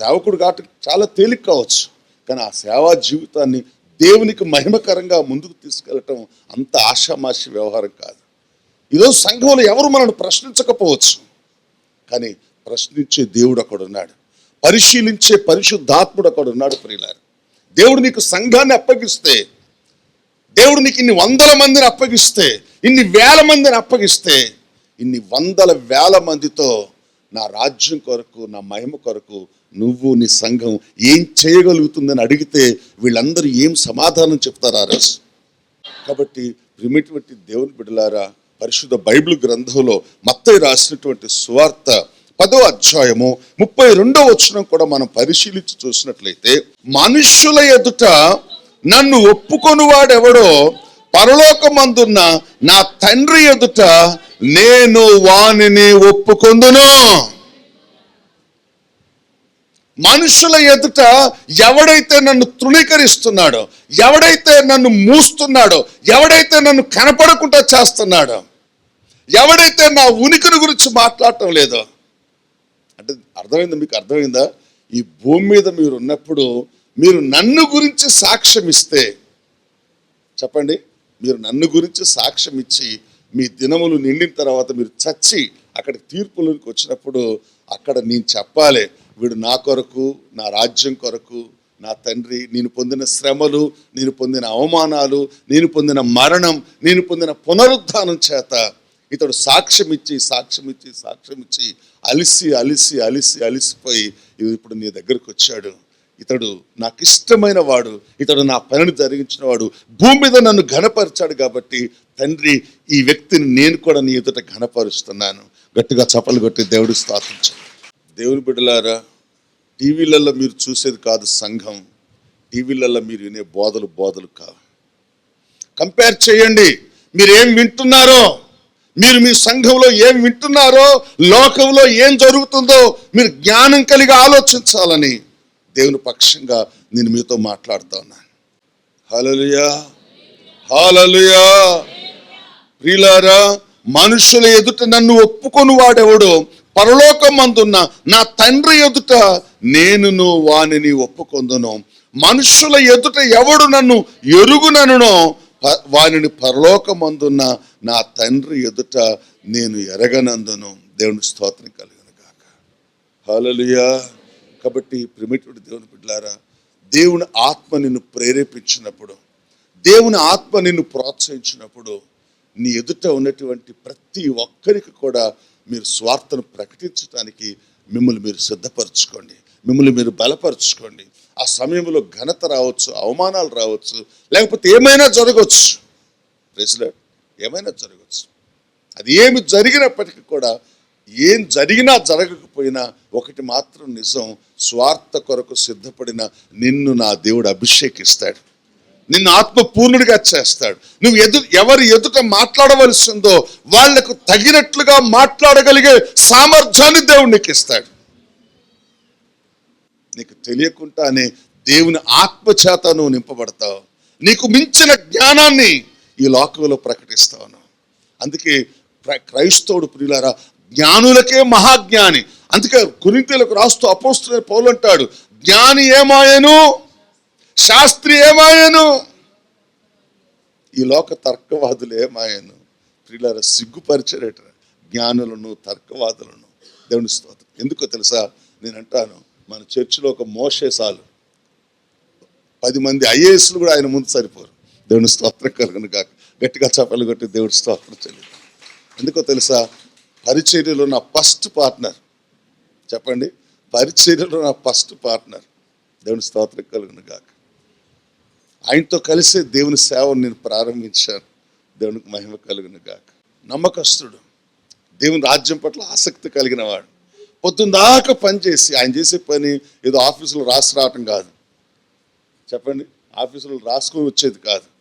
సేవకుడు కాబట్టి చాలా తేలిక కావచ్చు. కానీ ఆ సేవా జీవితాన్ని దేవునికి మహిమకరంగా ముందుకు తీసుకెళ్ళటం అంత ఆషామాషి వ్యవహారం కాదు. ఈరోజు సంఘంలో ఎవరు మనల్ని ప్రశ్నించకపోవచ్చు. కానీ ప్రశ్నించే దేవుడు అక్కడున్నాడు పరిశీలించే పరిశుద్ధాత్ముడు అక్కడున్నాడు ప్రియులారు. దేవుడు నీకు సంఘాన్ని అప్పగిస్తే దేవుడు నీకు ఇన్ని వందల మందిని అప్పగిస్తే ఇన్ని వేల మందిని అప్పగిస్తే ఇన్ని వందల వేల మందితో నా రాజ్యం కొరకు నా మహిమ కొరకు నువ్వు నీ సంఘం ఏం చేయగలుగుతుందని అడిగితే వీళ్ళందరూ ఏం సమాధానం చెప్తారా రస్ కాబట్టి ప్రిమిటివంటి దేవుని బిడ్డలారా పరిశుద్ధ బైబిల్ గ్రంథంలో మత్తయ్య రాసినటువంటి సువార్త పదో అధ్యాయము ముప్పై రెండో వచనం కూడా మనం పరిశీలించి చూసినట్లయితే మనుష్యుల ఎదుట నన్ను ఒప్పుకొని వాడెవడో పరలోకమందున్న నా తండ్రి ఎదుట నేను వానిని ఒప్పుకొందును. మనుషుల ఎదుట ఎవడైతే నన్ను తృణీకరిస్తున్నాడో ఎవడైతే నన్ను మూస్తున్నాడో ఎవడైతే నన్ను కనపడకుండా చేస్తున్నాడో ఎవడైతే నా ఉనికిని గురించి మాట్లాడటం లేదో అంటే అర్థమైందా మీకు అర్థమైందా? ఈ భూమి మీద మీరు ఉన్నప్పుడు మీరు నన్ను గురించి సాక్ష్యం ఇస్తే చెప్పండి మీరు నన్ను గురించి సాక్ష్యం ఇచ్చి మీ దినములు నిండిన తర్వాత మీరు చచ్చి అక్కడికి తీర్పులోకి వచ్చినప్పుడు అక్కడ నేను చెప్పాలి వీడు నా కొరకు నా రాజ్యం కొరకు నా తండ్రి నేను పొందిన శ్రమలు నేను పొందిన అవమానాలు నేను పొందిన మరణం నేను పొందిన పునరుద్ధానం చేత ఇతడు సాక్ష్యం ఇచ్చి సాక్ష్యం ఇచ్చి సాక్ష్యం ఇచ్చి అలిసి అలిసి అలిసి అలిసిపోయి ఇప్పుడు నీ దగ్గరకు వచ్చాడు. ఇతడు నాకు ఇష్టమైన వాడు ఇతడు నా పనిని జరిగించిన వాడు భూమి మీద నన్ను ఘనపరిచాడు కాబట్టి తండ్రి ఈ వ్యక్తిని నేను కూడా నీ ఎదుట ఘనపరుస్తున్నాను. గట్టిగా చపలు కొట్టి దేవుడు స్థాపించాను దేవుని బిడ్డలారా టీవీలలో మీరు చూసేది కాదు సంఘం. టీవీలలో మీరు వినే బోధలు బోధలు కావు. కంపేర్ చేయండి. మీరు ఏం వింటున్నారో మీరు మీ సంఘంలో ఏం వింటున్నారో లోకంలో ఏం జరుగుతుందో మీరు జ్ఞానం కలిగి ఆలోచించాలని దేవుని పక్షంగా నేను మీతో మాట్లాడుతా ఉన్నాను హలలుయా హాలలుయా ప్రియులారా మనుషుల ఎదుట నన్ను ఒప్పుకొని వాడెవడో పరలోకమందున్న నా తండ్రి ఎదుట నేనును వానిని ఒప్పుకొందును. మనుషుల ఎదుట ఎవడు నన్ను ఎరుగుననునో ప- వానిని పరలోకమందున్న నా తండ్రి ఎదుట నేను ఎరగనందును. దేవుని స్తోత్రం కలిగిన గాక. హలలుయా కాబట్టి ప్రిమిటివ్ దేవుని బిడ్డలారా దేవుని ఆత్మ నిన్ను ప్రేరేపించినప్పుడు దేవుని ఆత్మ నిన్ను ప్రోత్సహించినప్పుడు నీ ఎదుట ఉన్నటువంటి ప్రతి ఒక్కరికి కూడా మీరు స్వార్థను ప్రకటించడానికి మిమ్మల్ని మీరు సిద్ధపరచుకోండి. మిమ్మల్ని మీరు బలపరచుకోండి. ఆ సమయంలో ఘనత రావచ్చు అవమానాలు రావచ్చు లేకపోతే ఏమైనా జరగవచ్చు. ప్రెసిడెంట్ ఏమైనా జరగవచ్చు. అది ఏమి జరిగినప్పటికీ కూడా ఏం జరిగినా జరగకపోయినా ఒకటి మాత్రం నిజం స్వార్థ కొరకు సిద్ధపడిన నిన్ను నా దేవుడు అభిషేకిస్తాడు. నిన్ను ఆత్మ పూర్ణుడిగా చేస్తాడు. నువ్వు ఎదు ఎవరు ఎదుట మాట్లాడవలసిందో వాళ్ళకు తగినట్లుగా మాట్లాడగలిగే సామర్థ్యాన్ని దేవుడు నీకు ఇస్తాడు నీకు తెలియకుండానే దేవుని ఆత్మచేత నువ్వు నింపబడతావు. నీకు మించిన జ్ఞానాన్ని ఈ లోకంలో ప్రకటిస్తావు అందుకే క్రైస్తవుడు ప్రియులారా జ్ఞానులకే మహాజ్ఞాని. అందుకే కొరింతలకు రాస్తూ అపోస్తున్న పౌలు అంటాడు జ్ఞాని ఏమాయను? శాస్త్రి ఏమాయను? ఈ లోక తర్కవాదులు ఏమాయను? ప్రియులారా సిగ్గుపరిచరేట జ్ఞానులను తర్కవాదులను. దేవుని స్తోత్రం. ఎందుకో తెలుసా? నేను అంటాను మన చర్చిలో ఒక మోషేసాలు పది మంది ఐఏఎస్లు కూడా ఆయన ముందు సరిపోరు. దేవుని స్తోత్రం కలుగును కాక గట్టిగా చప్పలు కొట్టి దేవుడి స్తోత్రం చెల్లి ఎందుకో తెలుసా? పరిచర్యలో నా ఫస్ట్ పార్ట్నర్. చెప్పండి. పరిచర్యలో నా ఫస్ట్ పార్ట్నర్. దేవుని స్తోత్రం కలుగును గాక. ఆయనతో కలిసే దేవుని సేవను నేను ప్రారంభించాను. దేవునికి మహిమ కలుగును గాక. నమ్మకస్తుడు. దేవుని రాజ్యం పట్ల ఆసక్తి కలిగిన వాడు. పొద్దున్న దాకా పని చేసి ఆయన చేసే పని ఏదో ఆఫీసులో రాసి రావటం కాదు. చెప్పండి. ఆఫీసులో రాసుకొని వచ్చేది కాదు.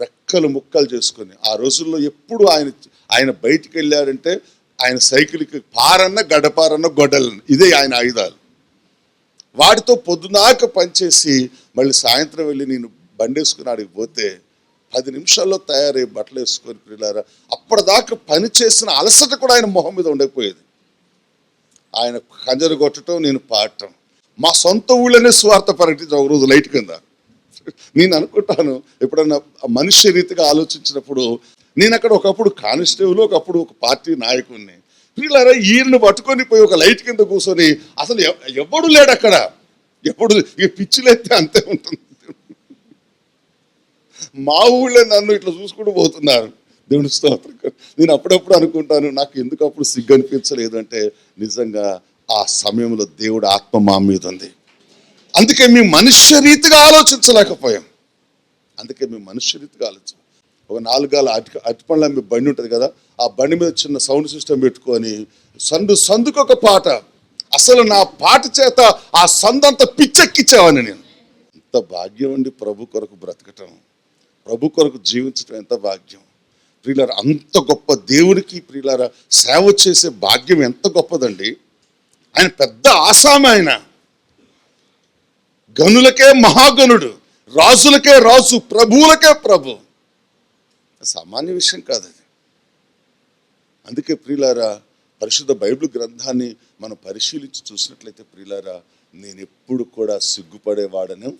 రెక్కలు ముక్కలు చేసుకొని ఆ రోజుల్లో ఎప్పుడు ఆయన ఆయన బయటికి వెళ్ళాడంటే ఆయన సైకిల్కి పారన్న గడపారన్న గొడ్డలన్న ఇదే ఆయన ఆయుధాలు. వాటితో పొద్దునాక పనిచేసి మళ్ళీ సాయంత్రం వెళ్ళి నేను బండేసుకుని ఆడికి పోతే పది నిమిషాల్లో తయారై బట్టలు వేసుకొని పిల్లారా అప్పటిదాకా పని చేసిన అలసట కూడా ఆయన మొహం మీద ఉండకపోయేది. ఆయన కంజరు కొట్టడం నేను పాడటం. మా సొంత ఊళ్ళోనే స్వార్థ ప్రకటించాం ఒక రోజు లైట్ కింద. నేను అనుకుంటాను ఎప్పుడన్నా మనిషి రీతిగా ఆలోచించినప్పుడు నేను అక్కడ ఒకప్పుడు కానిస్టేబుల్ ఒకప్పుడు ఒక పార్టీ నాయకుడిని వీళ్ళారా ఈయన్ని పట్టుకొని పోయి ఒక లైట్ కింద కూర్చొని అసలు ఎవడు లేడు అక్కడ? ఎప్పుడు ఇక పిచ్చిలైతే అంతే ఉంటుంది. మా ఊళ్ళో నన్ను ఇట్లా చూసుకుంటూ పోతున్నారు. దేవుని స్తోత్రం నేను అప్పుడప్పుడు అనుకుంటాను నాకు ఎందుకు అప్పుడు సిగ్గు అనిపించలేదు అంటే నిజంగా ఆ సమయంలో దేవుడు ఆత్మ మా మీద ఉంది అందుకే మేము మనుష్య రీతిగా ఆలోచించలేకపోయాం. అందుకే మేము మనుష్య రీతిగా ఆలోచించాం ఒక నాలుగాల అటి పండ్ల మీ బండి ఉంటుంది కదా ఆ బండి మీద చిన్న సౌండ్ సిస్టమ్ పెట్టుకొని సందు సందుకు ఒక పాట. అసలు నా పాట చేత ఆ సందంతా పిచ్చెక్కిచ్చావని నేను. ఎంత భాగ్యం అండి ప్రభు కొరకు బ్రతకటం. ప్రభు కొరకు జీవించటం ఎంత భాగ్యం. ప్రియులార అంత గొప్ప దేవునికి ప్రియులార సేవ చేసే భాగ్యం ఎంత గొప్పదండి. ఆయన పెద్ద ఆసామి ఆయన. గనులకే మహాగణుడు రాజులకే రాజు ప్రభువులకే ప్రభు. సామాన్య విషయం కాదు అది. అందుకే ప్రియులారా పరిశుద్ధ బైబిల్ గ్రంథాన్ని మనం పరిశీలించి చూసినట్లయితే ప్రియులారా నేను ఎప్పుడు కూడా సిగ్గుపడేవాడను